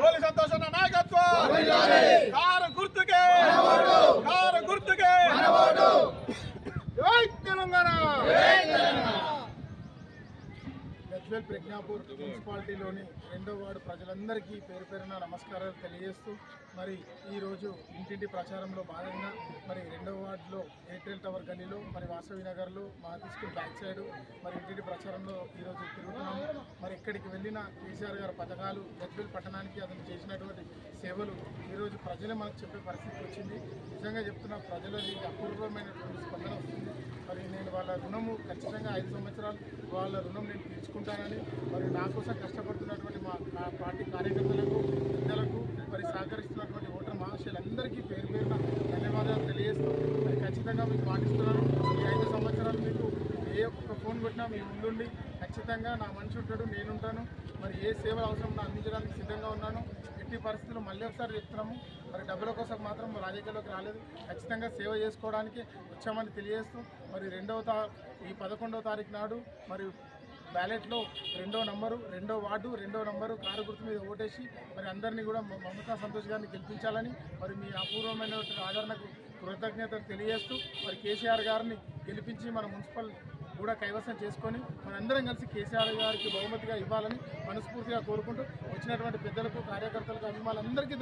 గోలి సంతోషన్న నాయకత్వం. కారు గుర్తుకే. కారు గుర్తుకే. తెలంగాణ. గజ్వేల్ ప్రజ్ఞాపూర్ మున్సిపాలిటీలోని రెండో వార్డు ప్రజలందరికీ పేరు పేరున నమస్కారాలు తెలియజేస్తూ మరి ఈరోజు ఇంటింటి ప్రచారంలో భాగంగా మరి రెండో వార్డులో ఎయిర్టెల్ టవర్ గల్లీలో మరి వాసవి నగర్లో మాది స్కూల్ బ్యాక్ సైడ్ మరి ఇంటింటి ప్రచారంలో ఈరోజు తిరుగుతున్నాము మరి ఎక్కడికి వెళ్ళిన కేసీఆర్ గారి పథకాలు గజ్వేల్ పట్టణానికి అతను చేసినటువంటి సేవలు ఈరోజు ప్రజలే మనకు చెప్పే పరిస్థితి వచ్చింది. నిజంగా చెప్తున్న ప్రజలది అపూర్వమైనటువంటి స్పందన వస్తుంది మరి నేను వాళ్ళ రుణము ఖచ్చితంగా ఐదు సంవత్సరాలు వాళ్ళ రుణం నేను తీర్చుకుంటానని మరి నా కోసం కష్టపడుతున్నటువంటి మా నా పార్టీ కార్యకర్తలకు పెద్దలకు మరి సహకరిస్తున్నటువంటి ఓటర్ మహాశయులందరికీ పేరు పేరున ధన్యవాదాలు తెలియజేస్తూ మరి ఖచ్చితంగా మీకు పాటిస్తున్నాను. ఈ ఐదు సంవత్సరాలు మీకు ఏ ఒక్క ఫోన్ కొట్టినా మీ ముందుండి. ఖచ్చితంగా నా మనిషి ఉంటాడు నేనుంటాను. మరి ఏ సేవలు అవసరం ఉన్నా అందించడానికి సిద్ధంగా ఉన్నాను. ఎట్టి పరిస్థితుల్లో మళ్ళీ ఒకసారి చెప్తున్నాము. మరి డబ్బుల కోసం మాత్రం రాజకీయాల్లోకి రాలేదు. ఖచ్చితంగా సేవ చేసుకోవడానికి వచ్చామని తెలియజేస్తూ మరి రెండవ తా ఈ పదకొండవ తారీఖు నాడు మరి బ్యాలెట్లో రెండో నంబరు రెండో వార్డు రెండో నంబరు కారు గుర్తు మీద ఓటేసి మరి అందరినీ కూడా మమతా సంతోష్ గారిని గెలిపించాలని మరి మీ అపూర్వమైనటువంటి ఆదరణకు కృతజ్ఞతలు తెలియజేస్తూ మరి కేసీఆర్ గారిని గెలిపించి మన మున్సిపల్ కూడా కైవసం చేసుకొని మనందరం కలిసి కేసీఆర్ గారికి బహుమతిగా ఇవ్వాలని మనస్ఫూర్తిగా కోరుకుంటూ వచ్చినటువంటి పెద్దలకు కార్యకర్తలకు అభిమానులందరికీ